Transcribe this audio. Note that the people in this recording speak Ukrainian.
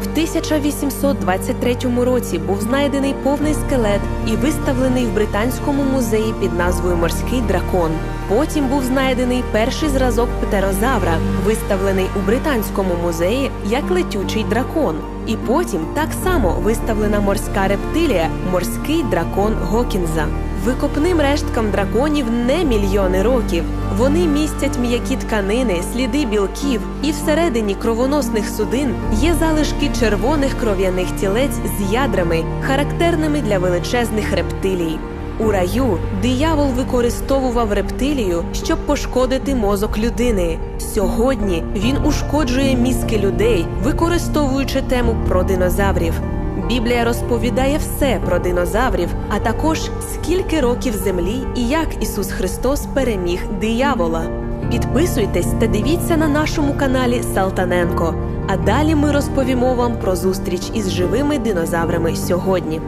В 1823 році був знайдений повний скелет і виставлений в британському музеї під назвою Морський дракон. Потім був знайдений перший зразок птерозавра, виставлений у британському музеї як летючий дракон. І потім так само виставлена морська рептилія морський дракон Гокінза. Викопним решткам драконів не мільйони років. Вони містять м'які тканини, сліди білків, і всередині кровоносних судин є залишки червоних кров'яних тілець з ядрами, характерними для величезних рептилій. У раю диявол використовував рептилію, щоб пошкодити мозок людини. Сьогодні він ушкоджує мізки людей, використовуючи тему про динозаврів. Біблія розповідає все про динозаврів, а також скільки років землі і як Ісус Христос переміг диявола. Підписуйтесь та дивіться на нашому каналі Салтаненко. А далі ми розповімо вам про зустріч із живими динозаврами сьогодні.